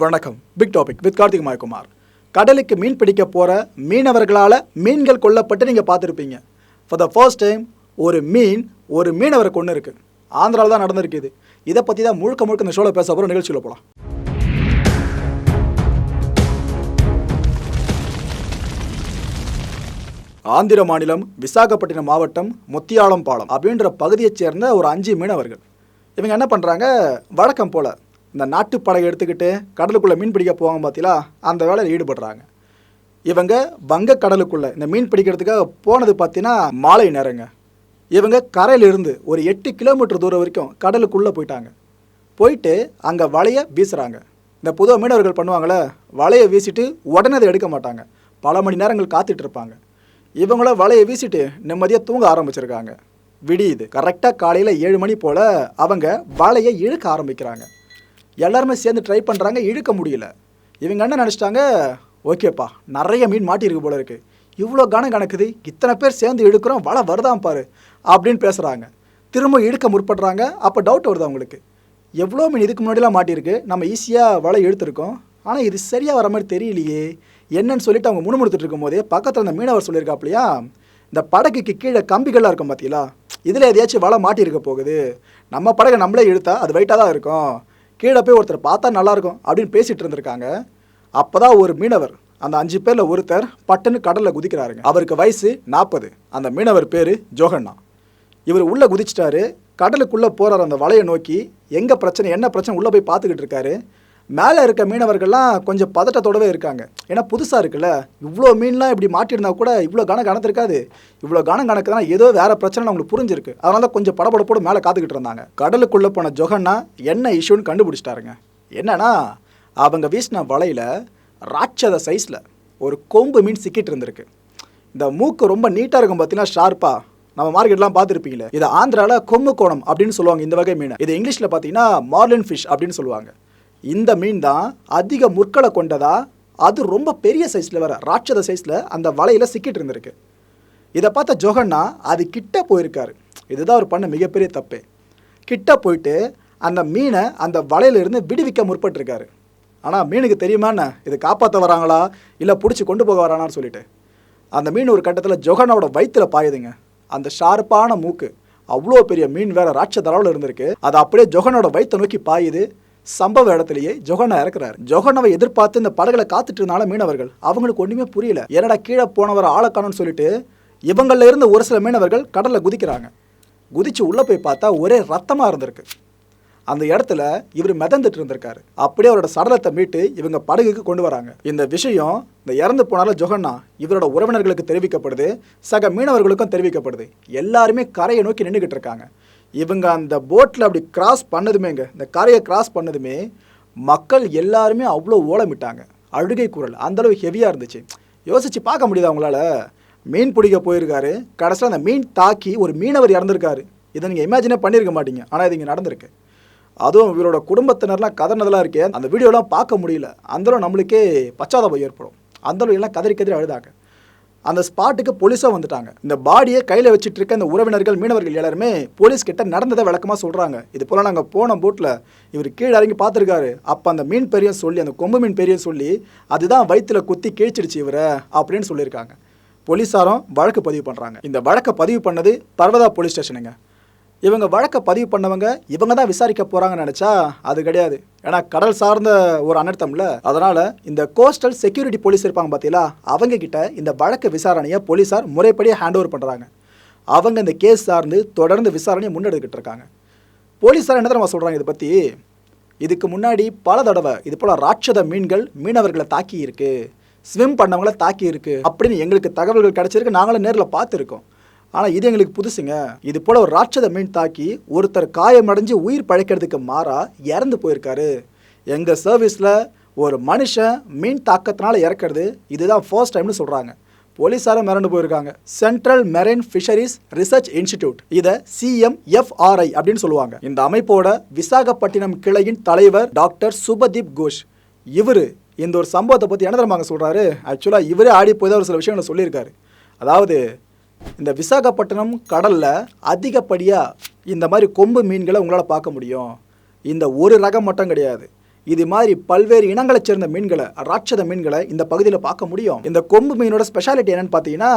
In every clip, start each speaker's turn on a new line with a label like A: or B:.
A: வணக்கம். Big topic with Karthik Mayakumar. கடலுக்கு மீன் பிடிக்க போகிற மீனவர்களால் மீன்கள் கொல்லப்பட்டு நீங்கள் பார்த்துருப்பீங்க. ஃபார் த ஃபர்ஸ்ட் டைம் ஒரு மீன் ஒரு மீனவரை கொண்டு இருக்கு. ஆந்திராவில் தான் நடந்திருக்குது. இதை பற்றி தான் முழுக்க முழுக்க இந்த ஷோவில் பேச போகிற நிகழ்ச்சியில் போகலாம் ஆந்திர மாநிலம் விசாகப்பட்டினம் மாவட்டம் முத்தியாளம் பாலம் அப்படின்ற பகுதியைச் சேர்ந்த ஒரு அஞ்சு மீனவர்கள். இவங்க என்ன பண்ணுறாங்க வழக்கம் போல் இந்த நாட்டுப்படகை எடுத்துக்கிட்டு கடலுக்குள்ளே மீன் பிடிக்க போவாங்க பார்த்தீங்களா அந்த வேலையில் ஈடுபடுறாங்க. இவங்க வங்க கடலுக்குள்ளே இந்த மீன் பிடிக்கிறதுக்காக போனது பார்த்தீங்கன்னா மாலை நேரங்க. இவங்க கரையிலிருந்து ஒரு எட்டு கிலோமீட்டர் தூரம் வரைக்கும் கடலுக்குள்ளே போயிட்டாங்க. போயிட்டு அங்கே வலையை வீசுகிறாங்க இந்த புது மீனவர்கள் பண்ணுவாங்களே வலையை வீசிட்டு உடனே அதை எடுக்க மாட்டாங்க. பல மணி நேரங்கள் காத்துட்டு இருப்பாங்க. இவங்கள வலையை வீசிட்டு நிம்மதியாக தூங்க ஆரம்பிச்சிருக்காங்க. விடியுது. கரெக்டாக காலையில் ஏழு மணி போல் அவங்க வலையை இழுக்க ஆரம்பிக்கிறாங்க. எல்லாருமே சேர்ந்து ட்ரை பண்ணுறாங்க இழுக்க முடியல. இவங்க என்ன நினச்சிட்டாங்க? ஓகேப்பா நிறைய மீன் மாட்டியிருக்கு போல இருக்குது இவ்வளோ கணம் கணக்குது இத்தனை பேர் சேர்ந்து இழுக்கிறோம் வலை வருதான் பாரு அப்படின்னு பேசுகிறாங்க திரும்ப இழுக்க முற்படுறாங்க அப்போ டவுட் வருது அவங்களுக்கு எவ்வளோ மீன் இதுக்கு முன்னாடிலாம் மாட்டியிருக்கு நம்ம ஈஸியாக வலை இழுத்துருக்கோம். ஆனால் இது சரியாக வர மாதிரி தெரியலையே. என்னன்னு சொல்லிட்டு அவங்க முணுமுணுத்துட்டு இருக்கும்போதே பக்கத்தில் அந்த மீனவர் சொல்லியிருக்காப்லையா? இந்த படகுக்கு கீழே கம்பிகள்லாம் இருக்கும் பார்த்தீங்களா இதில் எதையாச்சும் வலை மாட்டியிருக்க போகுது. நம்ம படகை நம்மளே இழுத்தா அது வெயிட்டாக தான் இருக்கும். கீழே போய் ஒருத்தர் பார்த்தா நல்லாயிருக்கும் அப்படின்னு பேசிகிட்டு இருந்திருக்காங்க. அப்போ தான் ஒரு மீனவர் அந்த அஞ்சு பேரில் ஒருத்தர் பட்டுன்னு கடலில் குதிக்கிறாருங்க. அவருக்கு வயசு நாற்பது அந்த மீனவர் பேர் ஜோகண்ணா. இவர் உள்ளே குதிச்சிட்டாரு. கடலுக்குள்ளே போகிறார் அந்த வலையை நோக்கி. எங்கே பிரச்சனை என்ன பிரச்சனை உள்ளே போய் பார்த்துக்கிட்டு இருக்காரு. மேலே இருக்க மீனவர்கள்லாம் கொஞ்சம் பதட்டத்தோடவே இருக்காங்க. ஏன்னா புதுசாக இருக்குல்ல இவ்வளோ மீன்லாம் இப்படி மாட்டியிருந்தா கூட இவ்வளோ கணம் கணத்திருக்காது இவ்வளோ கணம் கணக்குதுன்னா ஏதோ வேறு பிரச்சனை அவங்களுக்கு புரிஞ்சிருக்கு. அதனால தான் கொஞ்சம் படபடப்போடு மேலே காத்துக்கிட்டு இருந்தாங்க. கடலுக்குள்ளே போன ஜொகன்னா என்ன இஷ்யூன்னு கண்டுபிடிச்சிட்டாருங்க. என்னன்னா அவங்க வீசின வலையில் ராட்சத சைஸில் ஒரு கொம்பு மீன் சிக்கிட்டு இருந்திருக்கு. இந்த மூக்கு ரொம்ப நீட்டாக இருக்கும் பார்த்தீங்கன்னா ஷார்ப்பாக நம்ம மார்க்கெட்லாம் பார்த்துருப்பீங்களே. இது ஆந்திராவில் கொம்பு கோணம் அப்படின்னு சொல்லுவாங்க இந்த வகை மீன். இது இங்கிலீஷில் பார்த்தீங்கன்னா மார்லின் ஃபிஷ் அப்படின்னு சொல்லுவாங்க. இந்த மீன் தான் அதிக முற்களை கொண்டதா? அது ரொம்ப பெரிய சைஸில் வர ராட்சத சைஸில் அந்த வலையில் சிக்கிட்டு இருந்திருக்கு. இதை பார்த்த ஜொகன்னா அது கிட்ட போயிருக்காரு. இதுதான் அவர் பண்ண மிகப்பெரிய தப்பு. கிட்ட போயிட்டு அந்த மீனை அந்த வலையிலிருந்து விடுவிக்க முற்பட்டிருக்காரு. ஆனால் மீனுக்கு தெரியுமா என்ன? இது காப்பாற்ற வராங்களா? இல்லை பிடிச்சி கொண்டு போக வரானான்னு சொல்லிட்டு. அந்த மீன் ஒரு கட்டத்தில் ஜொகனோட வயிற்றுல பாயுதுங்க. அந்த ஷார்ப்பான மூக்கு அவ்வளோ பெரிய மீன் வேற ராட்சத அளவில் இருந்திருக்கு. அது அப்படியே ஜொகனோட வயிற்றை நோக்கி பாயுது. சம்பவ இடத்துலயே ஜொகனா இறக்குறாரு. ஜொகனவை எதிர்பார்த்து இந்த படகளை காத்துட்டு இருந்தாலும் மீனவர்கள் அவங்களுக்கு ஒன்றுமே புரியல. என்னடா கீழே போனவர் ஆளக்கானு சொல்லிட்டு இவங்கள இருந்து ஒரு சில மீனவர்கள் கடல்ல குதிக்கிறாங்க. குதிச்சு உள்ள போய் பார்த்தா ஒரே ரத்தமா இருந்திருக்கு. அந்த இடத்துல இவர் மிதந்துட்டு இருந்திருக்காரு. அப்படியே அவரோட சடலத்தை மீட்டு இவங்க படகுக்கு கொண்டு வராங்க. இந்த விஷயம் இந்த இறந்து போனால ஜொகன்னா இவரோட உறவினர்களுக்கு தெரிவிக்கப்படுது சக மீனவர்களுக்கும் தெரிவிக்கப்படுது. எல்லாருமே கரையை நோக்கி நின்றுக்கிட்டு இருக்காங்க. இவங்க அந்த போட்டில் அப்படி கிராஸ் பண்ணதுமேங்க. இந்த கரையை கிராஸ் பண்ணதுமே மக்கள் எல்லாருமே அவ்வளோ ஓலமிட்டாங்க. அழுகை குரல். அந்தளவு ஹெவியாக இருந்துச்சு. யோசித்து பார்க்க முடியாது அவங்களால மீன் பிடிக்க போயிருக்காரு. கடைசியில் அந்த மீன் தாக்கி ஒரு மீனவர் இறந்துருக்காரு. இதை நீங்கள் இமேஜினே பண்ணியிருக்க மாட்டீங்க. ஆனால் இது இங்கே நடந்திருக்கு. அதுவும் இவரோட குடும்பத்தினர்லாம் கதறினதெல்லாம் இருக்கே. அந்த வீடியோலாம் பார்க்க முடியல. அந்தளவு நம்மளுக்கே பச்சாதாபம் ஏற்படும். அந்தளவு எல்லாம் கதறி கதறி அழுதாங்க. அந்த ஸ்பாட்டுக்கு போலீஸாக வந்துட்டாங்க. இந்த பாடியை கையில் வச்சுட்டு இருக்க இந்த உறவினர்கள் மீனவர்கள் எல்லாருமே போலீஸ் கிட்ட நடந்ததை விளக்கமாக சொல்கிறாங்க இது போல் நாங்கள் போன போட்டில் இவர் கீழே இறங்கி பார்த்துருக்காரு அப்போ அந்த மீன் பெரிய சொல்லி அந்த கொம்பு மீன் பெரிய சொல்லி அதுதான் வயிற்றுல குத்தி கிழிச்சிடுச்சு இவரை அப்படின்னு சொல்லியிருக்காங்க. போலீஸாரும் வழக்கு பதிவு பண்ணுறாங்க இந்த வழக்கை பதிவு பண்ணது பர்வதா போலீஸ் ஸ்டேஷனுங்க. இவங்க வழக்கை பதிவு பண்ணவங்க இவங்க தான் விசாரிக்க போகிறாங்கன்னு நினச்சா அது கிடையாது. ஏன்னா கடல் சார்ந்த ஒரு அனர்த்தம்ல. அதனால் இந்த கோஸ்டல் செக்யூரிட்டி போலீஸ் இருப்பாங்க பார்த்தீங்களா அவங்க கிட்ட இந்த வழக்கு விசாரணையை போலீஸார் முறைப்படி ஹேண்ட் ஓவர் பண்ணுறாங்க அவங்க இந்த கேஸ் சார்ந்து தொடர்ந்து விசாரணையை முன்னெடுத்துக்கிட்டு இருக்காங்க. போலீஸார் என்ன தடவை சொல்கிறாங்க இதை பற்றி இதுக்கு முன்னாடி பல தடவை இது போல் ராட்சத மீன்கள் மீனவர்களை தாக்கி ஸ்விம் பண்ணவங்கள தாக்கியிருக்கு அப்படின்னு எங்களுக்கு தகவல்கள் கிடச்சிருக்கு. நாங்களும் நேரில் பார்த்துருக்கோம். ஆனால் இது எங்களுக்கு புதுசுங்க. இது போல ஒரு ராட்சத மீன் தாக்கி ஒருத்தர் காயமடைஞ்சு உயிர் பழைக்கிறதுக்கு மாறா இறந்து போயிருக்காரு. எங்கள் சர்வீஸில் ஒரு மனுஷன் மீன் தாக்கத்தினால இறக்கிறது இதுதான் ஃபர்ஸ்ட் டைம்னு சொல்கிறாங்க போலீஸாரும் மிரண்டு போயிருக்காங்க. Central marine fisheries research institute இதை சிஎம்எஃப்ஆர்ஐ அப்படின்னு சொல்லுவாங்க. இந்த அமைப்போட விசாகப்பட்டினம் கிளையின் தலைவர் டாக்டர் சுபதீப் கோஷ் இவர் இந்த ஒரு சம்பவத்தை பற்றி என்ன தெரியுமாங்க சொல்கிறாரு ஆக்சுவலாக இவரே ஆடி போய் தான் ஒரு சில விஷயங்களை சொல்லியிருக்காரு. அதாவது இந்த விசாகப்பட்டினம் கடலில் அதிகப்படியாக இந்த மாதிரி கொம்பு மீன்களை உங்களால் பார்க்க முடியும். இந்த ஒரு ரகம் மட்டும் கிடையாது. இது மாதிரி பல்வேறு இனங்களைச் சேர்ந்த மீன்களை ராட்சத மீன்களை இந்த பகுதியில் பார்க்க முடியும். இந்த கொம்பு மீனோட ஸ்பெஷாலிட்டி என்னன்னு பார்த்தீங்கன்னா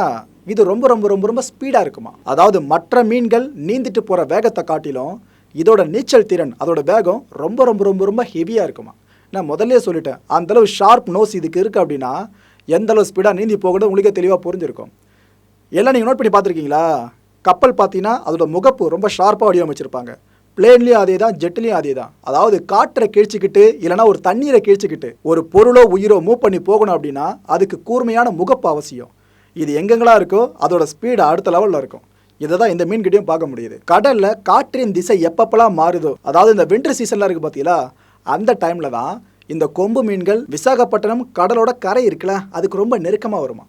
A: இது ரொம்ப ரொம்ப ரொம்ப ரொம்ப ஸ்பீடாக இருக்குமா? அதாவது மற்ற மீன்கள் நீந்திட்டு போகிற வேகத்தை காட்டிலும் இதோட நீச்சல் திறன் அதோட வேகம் ரொம்ப ரொம்ப ரொம்ப ரொம்ப ஹெவியாக இருக்குமா? நான் முதல்ல சொல்லிட்டேன். அந்த அளவு ஷார்ப் நோஸ் இதுக்கு இருக்குது அப்படின்னா எந்தளவு ஸ்பீடாக நீந்தி போகணும் உங்களுக்கே தெளிவாக புரிஞ்சிருக்கும். எல்லாம் நீங்கள் நோட் பண்ணி பார்த்துருக்கீங்களா? கப்பல் பார்த்தீங்கன்னா அதோட முகப்பு ரொம்ப ஷார்ப்பாக வடிவமைச்சிருப்பாங்க. பிளேன்லேயும் அதே தான் ஜெட்லேயும் அதே தான் அதாவது காற்றை கிழிச்சிக்கிட்டு இல்லைனா ஒரு தண்ணீரை கிழிச்சிக்கிட்டு ஒரு பொருளோ உயிரோ மூவ் பண்ணி போகணும் அப்படின்னா அதுக்கு கூர்மையான முகப்பு அவசியம். இது எங்கெங்கெல்லாம் இருக்கோ அதோட ஸ்பீடு அடுத்த லெவலில் இருக்கும். இதை தான் இந்த மீன்கிட்டையும் பார்க்க முடியுது. கடலில் காற்றின் திசை எப்பப்பெல்லாம் மாறுதோ அதாவது இந்த விண்டர் சீசன்லாம் இருக்குது பார்த்தீங்களா அந்த டைமில் தான் இந்த கொம்பு மீன்கள் விசாகப்பட்டினம் கடலோட கரை இருக்குல்ல அதுக்கு ரொம்ப நெருக்கமாக வருமா.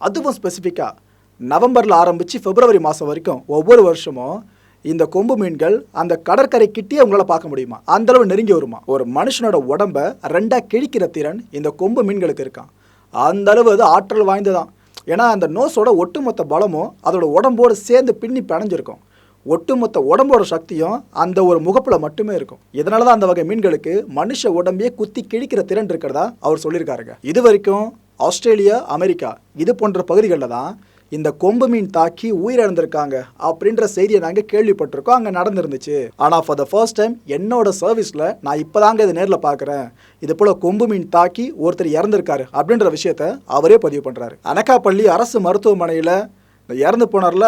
A: அதுவும் ஸ்பெசிஃபிக்காக நவம்பரில் ஆரம்பித்து பிப்ரவரி மாதம் வரைக்கும் ஒவ்வொரு வருஷமும் இந்த கொம்பு மீன்கள் அந்த கடற்கரை கிட்டே உங்களால் பார்க்க முடியுமா? அந்த அளவு நெருங்கி வருமா? ஒரு மனுஷனோட உடம்ப ரெண்டாக கிழிக்கிற திறன் இந்த கொம்பு மீன்களுக்கு இருக்கான் அந்த அளவு அது ஆற்றல் வாய்ந்ததான் ஏன்னா அந்த நோஸோட ஒட்டுமொத்த பலமும் அதோட உடம்போடு சேர்ந்து பின்னி பிணைஞ்சிருக்கும். ஒட்டுமொத்த உடம்போட சக்தியும் அந்த ஒரு முகப்பில் மட்டுமே இருக்கும். இதனால தான் அந்த வகை மீன்களுக்கு மனுஷ உடம்பையே குத்தி கிழிக்கிற திறன் இருக்கிறதா அவர் சொல்லியிருக்காருங்க. இது வரைக்கும் ஆஸ்திரேலியா அமெரிக்கா இது போன்ற பகுதிகளில் தான் இந்த கொம்பு மீன் தாக்கி உயிரிழந்திருக்காங்க அப்படின்ற செய்தியை நாங்கள் கேள்விப்பட்டிருக்கோம். அங்கே நடந்திருந்துச்சு. ஆனால் ஃபார் த ஃபர்ஸ்ட் டைம் என்னோட சர்வீஸில் நான் இப்போ தாங்க இதை நேரில் பார்க்குறேன் இது போல் கொம்பு மீன் தாக்கி ஒருத்தர் இறந்திருக்காரு அப்படின்ற விஷயத்த அவரே பதிவு பண்ணுறாரு அனக்காப்பள்ளி அரசு மருத்துவமனையில் இந்த இறந்து போனார்ல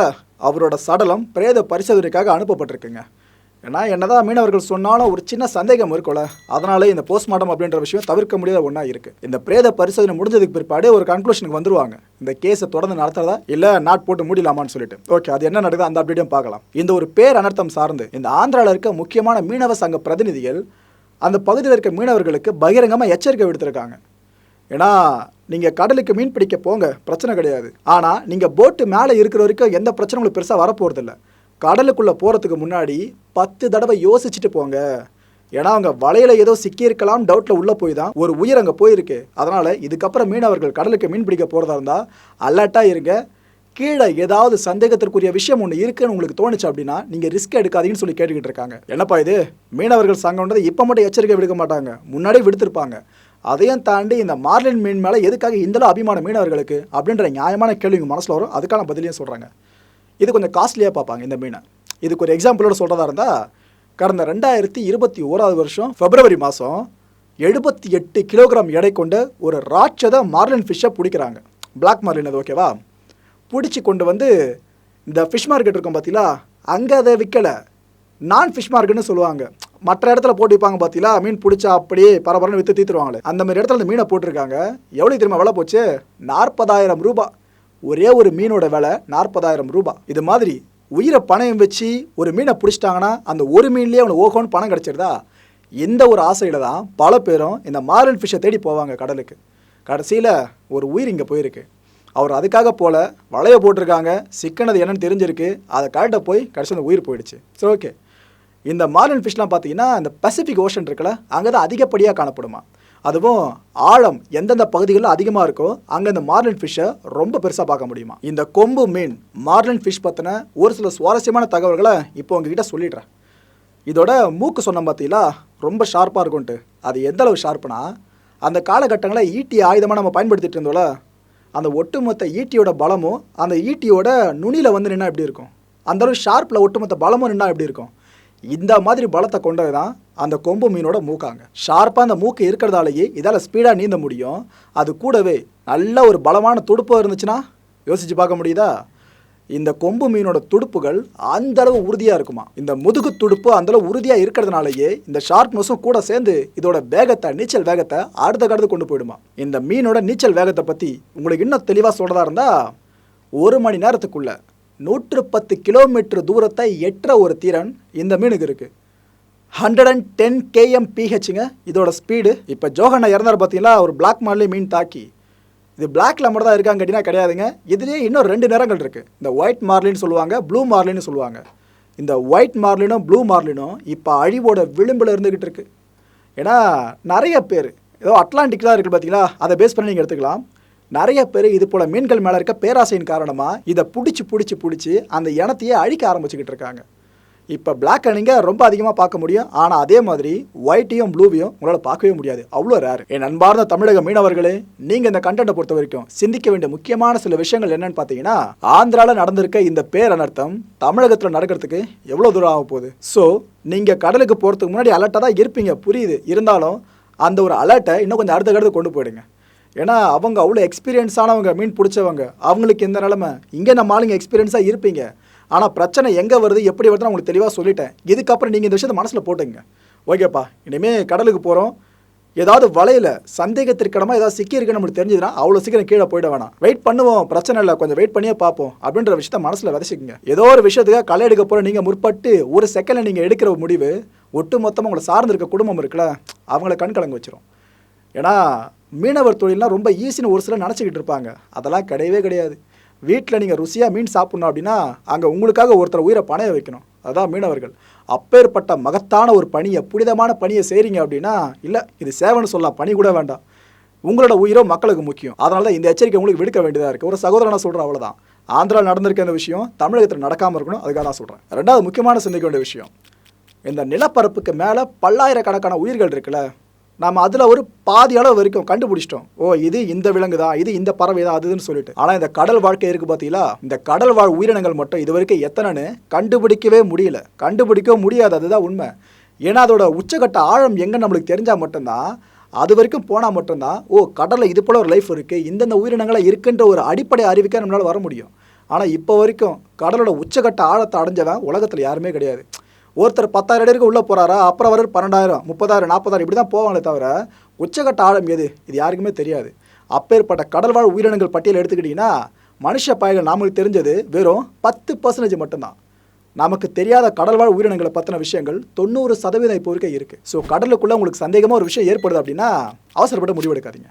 A: அவரோட சடலம் பிரேத பரிசோதனைக்காக அனுப்பப்பட்டிருக்குங்க. ஏன்னா என்னதான் மீனவர்கள் சொன்னாலும் ஒரு சின்ன சந்தேகம் இருக்கும்ல. அதனாலே இந்த போஸ்ட்மார்ட்டம் அப்படின்ற விஷயம் தவிர்க்க முடியாத ஒன்றா இருக்கு. இந்த பிரேத பரிசோதனை முடிஞ்சதுக்கு பிற்பாடு ஒரு கன்க்ளூஷனுக்கு வந்துருவாங்க. இந்த கேஸை தொடர்ந்து நடத்துறதா? இல்லை நாட் போட்டு மூடிலாமான்னு சொல்லிட்டு. ஓகே அது என்ன நடக்குது? அந்த அப்டேட்டையும் பார்க்கலாம். இந்த ஒரு பேர் அனர்த்தம் சார்ந்து இந்த ஆந்திராவில் இருக்க முக்கியமான மீனவ சங்க பிரதிநிதிகள் அந்த பகுதியில் இருக்க மீனவர்களுக்கு பகிரங்கமாக எச்சரிக்கை விடுத்திருக்காங்க. ஏன்னா நீங்கள் கடலுக்கு மீன் பிடிக்க போங்க பிரச்சனை கிடையாது. ஆனால் நீங்கள் போட்டு மேலே இருக்கிற வரைக்கும் எந்த பிரச்சனையும் உங்களுக்கு பெருசாக வரப்போகிறதில்ல கடலுக்குள்ளே போகிறதுக்கு முன்னாடி பத்து தடவை யோசிச்சுட்டு போங்க. ஏன்னா அவங்க வலையில் ஏதோ சிக்கியிருக்கலாம் டவுட்டில் உள்ளே போய் தான் ஒரு உயிர் அங்கே போயிருக்கு. அதனால் இதுக்கப்புறம் மீனவர்கள் கடலுக்கு மீன் பிடிக்க போகிறதா இருந்தால் அலர்ட்டாக இருங்க. கீழே ஏதாவது சந்தேகத்திற்குரிய விஷயம் ஒன்று இருக்குன்னு உங்களுக்கு தோணுச்சு அப்படின்னா நீங்கள் ரிஸ்க் எடுக்காதீங்கன்னு சொல்லி கேட்டுக்கிட்டு இருக்காங்க. என்னப்பா இது? மீனவர்கள் சங்கம்ன்றது இப்போ மட்டும் எச்சரிக்கை விடுக்க மாட்டாங்க. முன்னாடியே விடுத்திருப்பாங்க. அதையும் தாண்டி இந்த மார்லின் மீன் மேலே எதுக்காக இந்தளவு அபிமான மீனவர்களுக்கு? அப்படின்ற நியாயமான கேள்வி மனசில் வரும். அதுக்கான பதிலையும் சொல்கிறாங்க இது கொஞ்சம் காஸ்ட்லியாக பார்ப்பாங்க இந்த மீனை. இதுக்கு ஒரு எக்ஸாம்பிளோட சொல்கிறதா இருந்தால் கடந்த ரெண்டாயிரத்தி இருபத்தி ஓராவது வருஷம் பிப்ரவரி மாதம் எழுபத்தி எட்டு கிலோகிராம் எடை கொண்ட ஒரு ராட்சத மார்லின் ஃபிஷ்ஷை பிடிக்கிறாங்க. பிளாக் மார்லின் அது ஓகேவா பிடிச்சி கொண்டு வந்து இந்த ஃபிஷ் மார்க்கெட் இருக்கும் பார்த்தீங்களா அங்கே அதை விற்கலை நான் ஃபிஷ் மார்க்கெட்னு சொல்லுவாங்க. மற்ற இடத்துல போட்டு பார்த்தீங்களா மீன் பிடிச்சா அப்படியே பரபரன்னு விற்று தீத்துருவாங்களே. அந்த மாதிரி இடத்துல இந்த மீனை போட்டிருக்காங்க. எவ்வளோ திரும்ப விலை போச்சு? நாற்பதாயிரம் ரூபாய் ஒரே ஒரு மீனோட விலை நாற்பதாயிரம் ரூபாய் இது மாதிரி உயிரை பணம் வச்சு ஒரு மீனை பிடிச்சிட்டாங்கன்னா அந்த ஒரு மீன்லேயே அவனுக்கு ஓகோன்னு பணம் கிடச்சிருதா? இந்த ஒரு ஆசையில் தான் பல பேரும் இந்த மாரல் ஃபிஷ்ஷை தேடி போவாங்க கடலுக்கு. கடைசியில் ஒரு உயிர் இங்கே போயிருக்கு. அவர் அதுக்காக போல வலையை போட்டிருக்காங்க. சிக்கனது என்னன்னு தெரிஞ்சிருக்கு. அதை கரெக்டாக போய் கடைசி அந்த உயிர் போயிடுச்சு. சரி ஓகே இந்த மாரல் ஃபிஷ்லாம் பார்த்தீங்கன்னா இந்த பசிபிக் ஓஷன் இருக்குல்ல அங்கே தான் அதிகப்படியாக காணப்படுமா. அதுவும் ஆழம் எந்தெந்த பகுதிகளில் அதிகமாக இருக்கோ அங்கே இந்த மார்லின் ஃபிஷ்ஷை ரொம்ப பெருசாக பார்க்க முடியுமா? இந்த கொம்பு மீன் மார்லின் ஃபிஷ் பற்றின ஒரு சில சுவாரஸ்யமான தகவல்களை இப்போ உங்ககிட்ட சொல்லிடுறேன். இதோட மூக்கு சொன்ன பார்த்தீங்களா ரொம்ப ஷார்ப்பாக இருக்கும்ன்ட்டு அது எந்த அளவு ஷார்ப்புனா அந்த காலகட்டங்களில் ஈட்டி ஆயுதமாக நம்ம பயன்படுத்திட்டு இருந்தோம்ல அந்த ஒட்டுமொத்த ஈட்டியோட பலமும் அந்த ஈட்டியோட நுனியில் வந்து நின்னா எப்படி இருக்கும்? அந்த அளவு ஷார்ப்பில் ஒட்டுமொத்த பலமும் நின்னா எப்படி இருக்கும்? இந்த மாதிரி பலத்தை கொண்டது தான் அந்த கொம்பு மீனோட மூக்காங்க. ஷார்ப்பாக அந்த மூக்கு இருக்கிறதாலேயே இதால் ஸ்பீடாக நீந்த முடியும். அது கூடவே நல்ல ஒரு பலமான துடுப்பு இருந்துச்சுன்னா யோசிச்சு பார்க்க முடியுதா? இந்த கொம்பு மீனோட துடுப்புகள் அந்த அளவு உறுதியாக இருக்குமா? இந்த முதுகு துடுப்பு அந்தளவு உறுதியாக இருக்கிறதுனாலயே இந்த ஷார்ப்னஸும் கூட சேர்ந்து இதோட வேகத்தை நீச்சல் வேகத்தை அடுத்த கடந்து கொண்டு போயிடுமா? இந்த மீனோட நீச்சல் வேகத்தை பற்றி உங்களுக்கு இன்னும் தெளிவாக சொல்கிறதா இருந்தால் ஒரு மணி நேரத்துக்குள்ளே நூற்று பத்து கிலோமீட்டர் தூரத்தை எட்டுற ஒரு திறன் இந்த மீனுக்கு இருக்குது ஹண்ட்ரட் அண்ட் டென் கேஎம் பிஹெச்சுங்க இதோட ஸ்பீடு இப்போ ஜோகண்ணா இறந்தார் பார்த்தீங்களா ஒரு பிளாக் மார்லி மீன் தாக்கி. இது பிளாக்ல மட்டும் தான் இருக்காங்க கேட்டிங்கன்னா கிடையாதுங்க. இதுலேயே இன்னும் ரெண்டு நிறங்கள் இருக்குது இந்த ஒயிட் மார்லின்னு சொல்லுவாங்க ப்ளூ மார்லின்னு சொல்லுவாங்க. இந்த ஒயிட் மார்லினும் ப்ளூ மார்லினும் இப்போ அழிவோட விளிம்பில் இருந்துக்கிட்டு இருக்கு. ஏன்னா நிறைய பேர் ஏதோ அட்லாண்டிக்லாம் இருக்குது பார்த்தீங்களா அதை பேஸ் பண்ணி நீங்கள் எடுத்துக்கலாம். நிறைய பேர் இது போல் மீன்கள் மேலே இருக்க பேராசையின் காரணமாக இதை பிடிச்சி பிடிச்சி பிடிச்சி அந்த இனத்தையே அழிக்க ஆரம்பிச்சுக்கிட்டு இருக்காங்க. இப்போ பிளாக் நீங்கள் ரொம்ப அதிகமாக பார்க்க முடியும். ஆனால் அதே மாதிரி ஒயிட்டையும் ப்ளூவையும் உங்களால் பார்க்கவே முடியாது. அவ்வளோ ரேர் என் அன்பார்ந்த தமிழக மீனவர்களே நீங்கள் இந்த கண்டென்ட்டை பொறுத்த வரைக்கும் சிந்திக்க வேண்டிய முக்கியமான சில விஷயங்கள் என்னன்னு பார்த்தீங்கன்னா ஆந்திராவில் நடந்திருக்க இந்த பேரனர்த்தம் தமிழகத்தில் நடக்கிறதுக்கு எவ்வளோ தூரம் ஆக போகுது? ஸோ நீங்கள் கடலுக்கு போகிறதுக்கு முன்னாடி அலர்ட்டாக தான் இருப்பீங்க. புரியுது. இருந்தாலும் அந்த ஒரு அலர்ட்டை இன்னும் கொஞ்சம் அடுத்த கடத்து கொண்டு போயிடுங்க. ஏன்னா அவங்க அவ்வளோ எக்ஸ்பீரியன்ஸானவங்க மீன் பிடிச்சவங்க. அவங்களுக்கு இந்த நிலமை. இங்கே நம்ம ஆளுங்க எக்ஸ்பீரியன்ஸாக இருப்பீங்க. ஆனால் பிரச்சனை எங்கே வருது எப்படி வருதுன்னு உங்களுக்கு தெளிவாக சொல்லிட்டேன். இதுக்கப்புறம் நீங்கள் இந்த விஷயத்தை மனசில் போட்டுங்க ஓகேப்பா இனிமேல் கடலுக்கு போகிறோம் ஏதாவது வலையில் சந்தேகத்திற்கிடமாக ஏதாவது சிக்கி இருக்குன்னு நம்மளுக்கு தெரிஞ்சதுன்னா அவ்வளோ சீக்கிரம் கீழே போயிட வேணாம். வெயிட் பண்ணுவோம் பிரச்சனை இல்லை. கொஞ்சம் வெயிட் பண்ணியே பார்ப்போம் அப்படின்ற விஷயத்த மனசில் விதைச்சிக்கங்க ஏதோ ஒரு விஷயத்துக்காக களை எடுக்க போகிற நீங்கள் முற்பட்டு ஒரு செகண்டில் நீங்கள் எடுக்கிற முடிவு ஒட்டு மொத்தமாக உங்களை சார்ந்திருக்க குடும்பம் இருக்குல்ல அவங்கள கண் கலங்க வச்சிரும். ஏன்னா மீனவர் தொழில்னா ரொம்ப ஈஸின்னு ஒரு சிலர் நினச்சிக்கிட்டு இருப்பாங்க. அதெல்லாம் கிடையவே கிடையாது. வீட்டில் நீங்கள் ருசியாக மீன் சாப்பிட்ணும் அப்படின்னா அங்கே உங்களுக்காக ஒருத்தர் உயிரை பணைய வைக்கணும். அதான் மீனவர்கள். அப்பேற்பட்ட மகத்தான ஒரு பணியை புனிதமான பணியை செய்கிறீங்க அப்படின்னா இல்லை இது சேவைன்னு சொல்லலாம் பணி கூட வேண்டாம். உங்களோட உயிரோ மக்களுக்கு முக்கியம். அதனால தான் இந்த எச்சரிக்கை உங்களுக்கு விடுக்க வேண்டியதாக இருக்குது ஒரு சகோதரனை சொல்கிறேன் அவ்வளோதான் ஆந்திராவில் நடந்திருக்க இந்த விஷயம் தமிழகத்தில் நடக்காமல் இருக்கணும் அதுக்காக நான் சொல்கிறேன் ரெண்டாவது முக்கியமான சிந்திக்க வேண்டிய விஷயம் இந்த நிலப்பரப்புக்கு மேலே பல்லாயிரக்கணக்கான உயிர்கள் இருக்குல்ல நம்ம அதில் ஒரு பாதி அளவு வரைக்கும் கண்டுபிடிச்சிட்டோம். ஓ இது இந்த விலங்கு தான் இது இந்த பறவை தான் அதுன்னு சொல்லிட்டு. ஆனால் இந்த கடல் வாழ்க்கை இருக்குது பார்த்தீங்களா இந்த கடல் வாழ் உயிரினங்கள் மட்டும் இது வரைக்கும் எத்தனைன்னு கண்டுபிடிக்கவே முடியல. கண்டுபிடிக்கவே முடியாது அதுதான் உண்மை. ஏன்னா அதோட உச்சகட்ட ஆழம் எங்கே நம்மளுக்கு தெரிஞ்சால் மட்டும்தான் அது வரைக்கும் போனால் மட்டும்தான் ஓ கடலில் இது போல ஒரு லைஃப் இருக்குது இந்தந்த உயிரினங்களாக இருக்குன்ற ஒரு அடிப்படை அறிவிக்க நம்மளால் வர முடியும். ஆனால் இப்போ வரைக்கும் கடலோட உச்சகட்ட ஆழத்தை அடைஞ்சவன் உலகத்தில் யாருமே கிடையாது. ஒருத்தர் பத்தாயிரம் அடி வரைக்கும் உள்ளே போகிறாரா அப்புறம் வர பன்னெண்டாயிரம் முப்பதாயிரம் நாற்பதாயிரம் இப்படி தான் போவாங்களே தவிர உச்சகட்ட ஆழம் எது? இது யாருக்குமே தெரியாது. அப்பேற்பட்ட கடல்வாழ் உயிரினங்கள் பட்டியல் எடுத்துக்கிட்டிங்கன்னா மனுஷ பயகள் நமக்கு தெரிஞ்சது வெறும் பத்து பர்சன்டேஜ் மட்டும்தான். நமக்கு தெரியாத கடல்வாழ் உயிரினங்களை பற்றின விஷயங்கள் தொண்ணூறு சதவீதம் இப்போ வரைக்கும் இருக்குது ஸோ கடலுக்குள்ளே உங்களுக்கு சந்தேகமாக ஒரு விஷயம் ஏற்படுது அப்படின்னா அவசரப்பட்டு முடிவெடுக்காதீங்க.